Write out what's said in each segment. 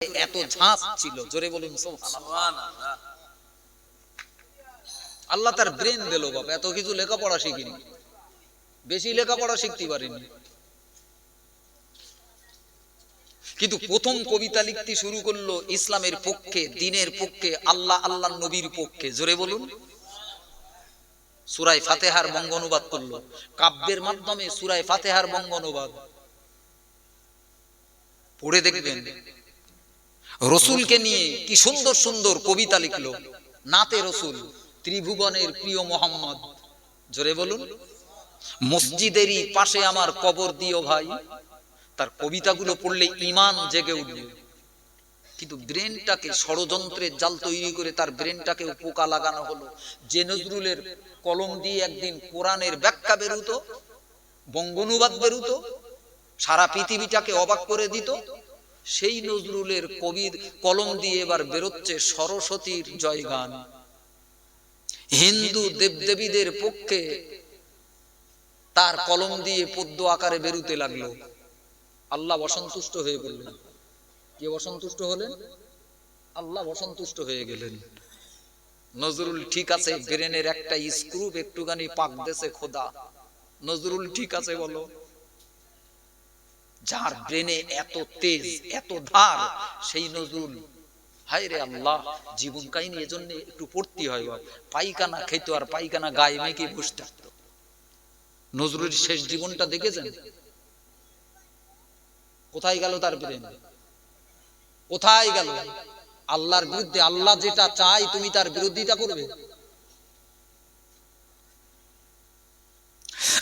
এত ঝাঁপ ছিল, জোরে বলুন আল্লাহ তার ব্রেন দিল বাবা এত কিছু লেখাপড়া শিখিনি। বেশি লেখাপড়া শিখতে পারিনি। কিন্তু প্রথম কবিতা লিখতে শুরু করল ইসলামের পক্ষে, দিনের পক্ষে, আল্লাহ আল্লাহ নবীর পক্ষে। জোরে বলুন। সুরাই ফাতেহার বঙ্গ অনুবাদ করল। কাব্যের মাধ্যমে সুরাই ফাতেহার বঙ্গ অনুবাদ পড়ে দেখবেন রসুলকে নিয়ে কি সুন্দর সুন্দর কবিতা লিখলো? নাতে রসুল, ত্রিভুবনের প্রিয় মোহাম্মদ। জোরে বলুন। মসজিদেরই পাশে আমার কবর দিও ভাই। তার কবিতাগুলো পড়লে ইমান জেগে উঠবে। কিন্তু ব্রেনটাকে ষড়যন্ত্রের জাল তৈরি করে তার ব্রেনটাকে পোকা লাগানো হলো। যে নজরুলের কলম দিয়ে একদিন কোরআনের ব্যাখ্যা বেরুতো, বঙ্গনুবাদ বেরুতো, সারা পৃথিবীটাকে অবাক করে দিত সেই নজরুলের কবির কলম দিয়ে এবার বেরোচ্ছে সরস্বতীর জয়গান। হিন্দু দেবদেবীদের পক্ষে তার কলম দিয়ে পদ্য আকারে বেরুতে লাগল। আল্লাহ অসন্তুষ্ট হয়ে বললেন কে অসন্তুষ্ট হলেন? আল্লাহ অসন্তুষ্ট হয়ে গেলেন। নজরুল ঠিক আছে ব্রেনের একটা স্ক্রুপ একটুখানি পাক দেশে খোদা। নজরুল ঠিক আছে বলো। যার ব্রেনে এত তেজ, এত ধার, সেই নজরুল। হায় রে আল্লাহ, জীবন কাহিনী এজন্য একটু পড়তে হয়। পায়খানা খেত আর পায়খানা গায়ে মেখে বসে থাকতো নজরুলের শেষ জীবনটা দেখেছেন? কোথায় গেল তার ব্রেন? কোথায় গেল? আল্লাহর বিরুদ্ধে আল্লাহ যেটা চাই তুমি তার বিরোধিতা করবে।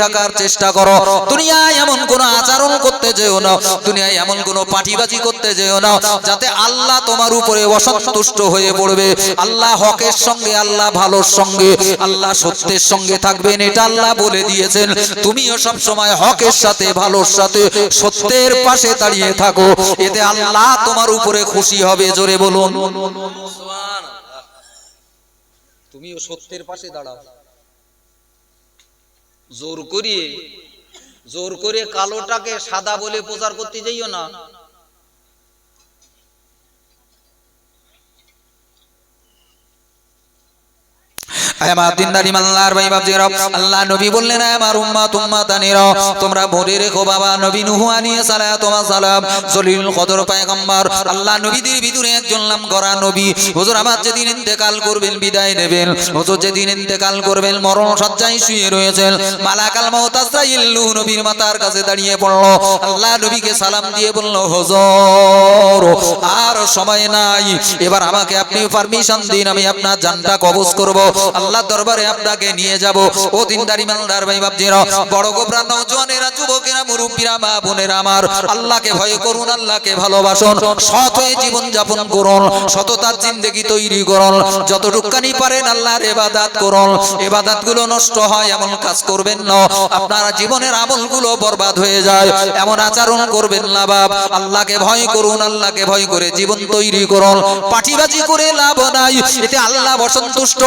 থাকার চেষ্টা করো। দুনিয়ায় এমন কোন আচরণ করতে যেও না, দুনিয়ায় এমন কোন পাটিবাজি করতে যেও না, যাতে আল্লাহ তোমার উপরে অসন্তুষ্ট হয়ে পড়বে। আল্লাহ হকের সঙ্গে, আল্লাহ ভালোর সঙ্গে, আল্লাহ সত্যের সঙ্গে থাকবেন, এটা আল্লাহ বলে দিয়েছেন। তুমিও সব সময় হকের সাথে, ভালোর সাথে, সত্যের পাশে দাঁড়িয়ে থাকো। এতে আল্লাহ তোমার উপরে খুশি হবে, জোরে বলুন। তুমিও সত্যের পাশে দাঁড়াও। জোর করিয়ে জোর করে কালোটাকে সাদা বলে প্রচার করতে যাইও না। মরণ সজ্জায় শুয়ে রয়েছেন। মালাকাল মাউত আজরাইল নূহ নবীর মাতার কাছে দাঁড়িয়ে পড়ল। আল্লাহ নবীকে সালাম দিয়ে বলল, হুজুর, আর সময় নাই। এবার আমাকে আপনি পারমিশন দিন, আমি আপনার জানটা কবজ করব। আল্লাহ দরবারে আপনাকে নিয়ে যাব। ও দিনদারি মালদার ভাই বাপজিরা, বড় গোবরা নওজওয়ানেরা যুবকেরা, মুরব্বীরা, মা বোনেরা আমার। আল্লাহকে ভয় করুন, আল্লাহকে ভালোবাসুন। সৎ হয়ে জীবন যাপন করুন, সততার জিন্দেগি তৈরি করুন। যতটুকানি পারেন আল্লাহর ইবাদত করুন। ইবাদতগুলো নষ্ট হয়, এমন কাজ করবেন না। আপনার জীবনের আমলগুলো বরবাদ হয়ে যায়, এমন আচরণ করবেন না বাপ। আল্লাহকে ভয় করুন, আল্লাহকে ভয় করে জীবন তৈরি করুন। পাটিবাজি করে লাভ নাই, এতে আল্লাহ অসন্তুষ্ট।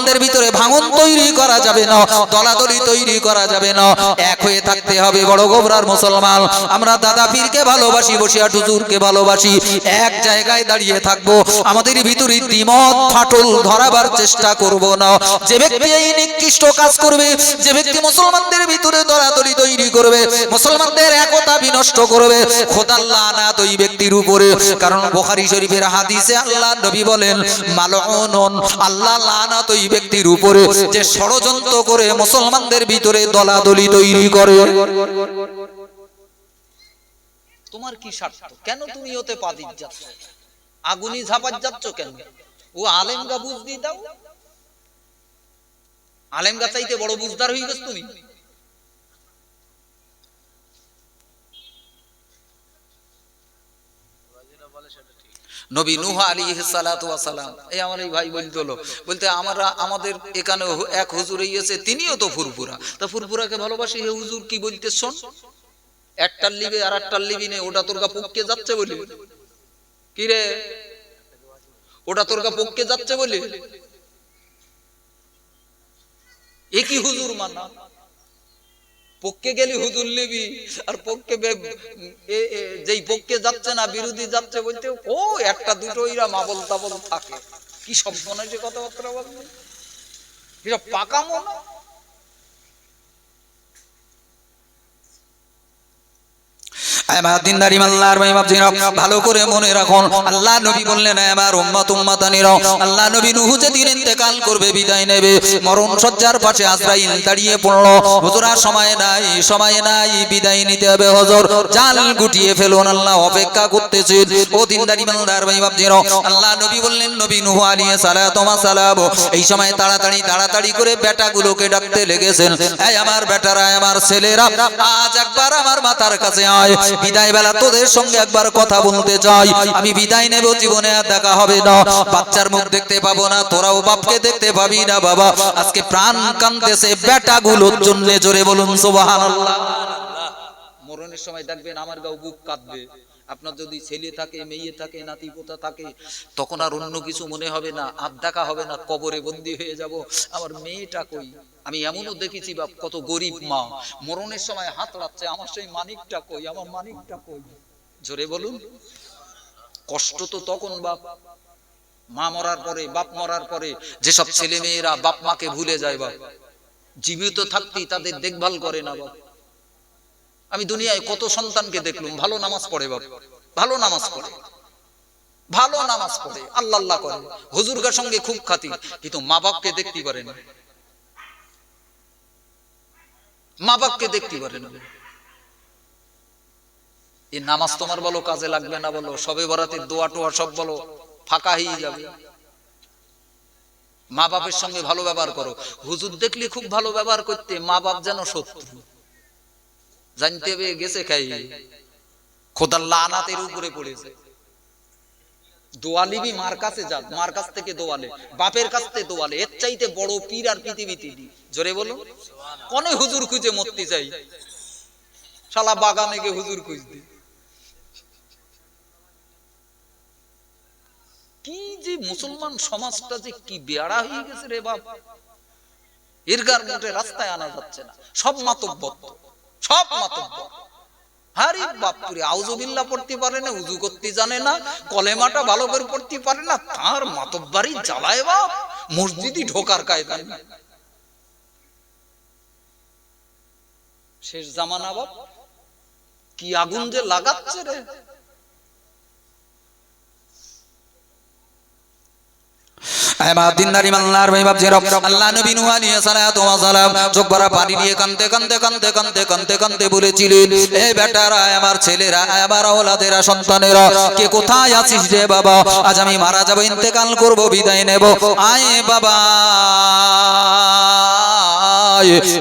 মুসলমানদের ভিতরে ভাঙন তৈরি করা যাবে না, দলাদলি তৈরি করা যাবে না। এক হয়ে থাকতে হবে বড় গোবরার মুসলমান। আমরা দাদা পীরকে ভালোবাসি, বসিয়া টুজুরকে ভালোবাসি। এক জায়গায় দাঁড়িয়ে থাকব, আমাদের ভিতরে দ্বিমত ফাটল ধরাবার চেষ্টা করব না। যে ব্যক্তি এই নিকৃষ্ট কাজ করবে, যে ব্যক্তি মুসলমানদের ভিতরে দলাদলি তৈরি করবে, মুসলমানদের একতা বিনষ্ট করবে খোদাল্লাহ না ওই ব্যক্তির উপরে। কারণ বুখারী শরীফের হাদিসে আল্লাহ নবী বলেন, মালউনুন, আল্লাহ লানাত ওই ব্যক্তির উপরে যে ষড়যন্ত্র করে মুসলমানদের ভিতরে দলাদলি তৈরি করে। তোমার কি স্বার্থ? কেন তুমি ওতে পা দিতে যাচ্ছ? আগুনি ঝাপাত যাচ্ছ কেন? ও আলেমগা বুঝ দিয়ে দাও। আলেমগা চাইতে বড় বুঝদার হয়ে গেছ তুমি। নবী নুহ আলী সালাম। এই আমার এই ভাই বলতে বলতে আমরা, আমাদের এখানে এক হুজুর ইয়েছে তিনিও তো ফুরফুরা। তা ফুরফুরাকে ভালোবাসি, হে হুজুর কি বলতে শোন একটার লিবে আর একটার লিবি নেই, ওটা তোর গা পক্ষে যাচ্ছে বলি। কি রে? ওটা তোর গা পক্ষে যাচ্ছে বলি? একই হুজুর মানা? পক্ষে গেলি হুজুর নিবি, আর পক্ষে যেই পক্ষে যাচ্ছে না, বিরোধী যাচ্ছে বলতে, ও, একটা দুটো ইরা মাবল তাবল থাকে। কি সব মনে যে কথাবার্তা বলবে? পাকা পাকা মরণ সজ্জার পাশে আজরাইল দাঁড়িয়ে পড়ল, হুজুর সময় সময় বিদায় নিতে হবে, হজর গুটিয়ে ফেলুন, আল্লাহ অপেক্ষা করতেছেন, ও দিনদারি মাল্লার ভাই বাপজিরা আল্লাহ নবী বললেন, নবী নুহু সালাতু ওয়া সালাম, এই সময় তাড়াতাড়ি তাড়াতাড়ি করে বেটাগুলোকে ডাকতে লেগেছেন, এই আমার বেটারা আমার ছেলেরা, আজ একবার আমার মাথার কাছে আয় বিদায় বেলা তোদের সঙ্গে একবার কথা বলতে চাই। আমি বিদায় নেব, জীবনে আর দেখা হবে না। বাচ্চার মুখ দেখতে পাবো না, তোরাও বাপকে দেখতে পাবি না, বাবা। আজকে প্রাণ কান্দতেছে বেটাগুলোর জন্য, জোরে বলুন, সুবহানাল্লাহ। মরণের সময় দেখবেন আমার গাও বুক কাঁদবে। আপনার যদি ছেলে থাকে, মেয়ে থাকে, নাতি পোতা থাকে, তখন আর অন্য কিছু মনে হবে না আর দেখা হবে না, কবরে বন্দি হয়ে যাব। আমার মেয়েটা কই? আমি এমনও দেখেছি বাপ, কত গরিব মা। মরণের সময় হাত রাখছে, আমার সেই মানিকটা কই? আমার মানিকটা কই? জোরে বলুন। কষ্ট তো তখন বাপ। মা মরার পরে, বাপ মরার পরে যেসব ছেলে মেয়েরা বাপ মাকে ভুলে যায় বাপ, জীবিত থাকতেই তাদের দেখভাল করে না বাপ। আমি দুনিয়ায় কত সন্তানকে দেখলুম, ভালো নামাজ পড়ে বাপ ভালো নামাজ পড়ে, ভালো নামাজ পড়ে, আল্লাহ আল্লাহ করে, হুজুরগার সঙ্গে খুব খাতি কিন্তু মা বাপকে দেখতে পারে না। মা বাপকে দেখতে পারে না। এই নামাজ তোমার বলো, কাজে লাগবে না বলো, সবে বরাতের দোয়া টোয়া সব বলো, ফাঁকা হয়ে যাবে। মা বাপের সঙ্গে ভালো ব্যবহার করো। হুজুর দেখলে খুব ভালো ব্যবহার করতে, মা বাপ যেন শত্রু। জানতে হবে গেছে খাই। খোদার লানাতের উপরে পড়েছে। দোয়ালিবি মার কাছে যা মার কাছ থেকে দোয়ালে বাপের কাছ থেকে দোয়ালে এর চাইতে বড় পীর আর পৃথিবীতে জোরে বলো। হুজুর খুঁজে মরতে চাই? শালা বাগানে গিয়ে হুজুর খুঁজতে। কি যে মুসলমান সমাজটা যে কি বেড়া হয়ে গেছে রে বাপ। মোটে রাস্তায় আনা যাচ্ছে না সব মাতব্বর। তো, সব মাতব্য হারি বাপুরে আউজুবিল্লা পড়তে পারে না, উজু করতে জানে না, কলেমাটা ভালো করে পড়তে পারে না, তার মাতব্বারি জ্বালায় বাপ, মসজিদই ঢোকার কায়দা। শেষ জামানা বাপ, কি আগুন যে লাগাচ্ছে রে ইন্তেকাল বিদায় নেব। আয় বাবা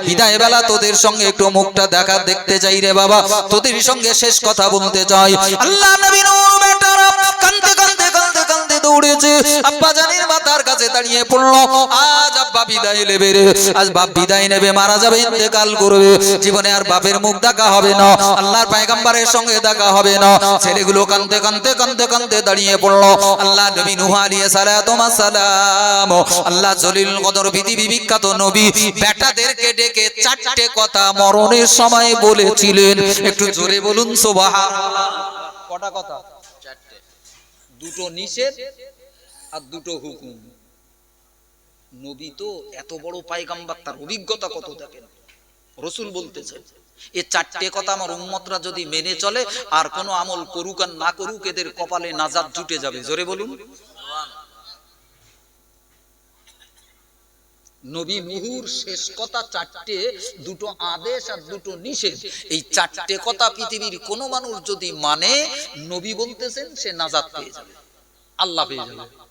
বিদায় বেলা তোদের সঙ্গে একটু মুখটা দেখা দেখতে চাই রে বাবা। তোদের সঙ্গে শেষ কথা বলতে চাই। আল্লাহ নবী কাঁদতে কাঁদতে কাঁদতে দৌড়েছে। আব্বা মাথার কাছে দাঁড়িয়ে পড়ল। আজ আব্বা বিদায় নেবে রে। আজ বাপ বিদায় নেবে, মারা যাবে, ইন্তেকাল করবে। জীবনে আর বাপের মুখ দেখা হবে না, আল্লাহর পায়গাম্বারের সঙ্গে দেখা হবে না। ছেলেগুলো কাঁদতে কাঁদতে কাঁদতে কাঁদতে দাঁড়িয়ে পড়ল। আল্লাহ নবী নুহ আলাইহিস সালাতু ওয়া সালাম আল্লাহ জলিল কদর পৃথিবী বিখ্যাত নবী, বেটাদেরকে ডেকে চারটে কথা মরণের সময় বলেছিলেন। একটু জোরে বলুন, সুবহানাল্লাহ। কটা কথা? চারটে। দুটো নিষেধ আর দুটো হুকুম। নবী তো এত বড় পায়গাম্বার, তার অভিজ্ঞতা কত দেখেন? রসুল বলতেছে এ চারটে কথা আমার উম্মতরা যদি মেনে চলে, আর কোনো আমল করুক আর না করুক, এদের কপালে নাজাত জুটে যাবে। জোরে বলুন। নবী নুহুর শেষ কথা চারটে, দুটো আদেশ আর দুটো নিষেধ। এই চারটে কথা পৃথিবীর কোনো মানুষ যদি মানে নবী বলতেছেন, সে নাজাত পেয়ে যাবে। আল্লাহ পেয়ে যাবে।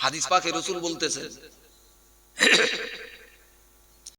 হাদিস পাকে রসুল বলতেছেন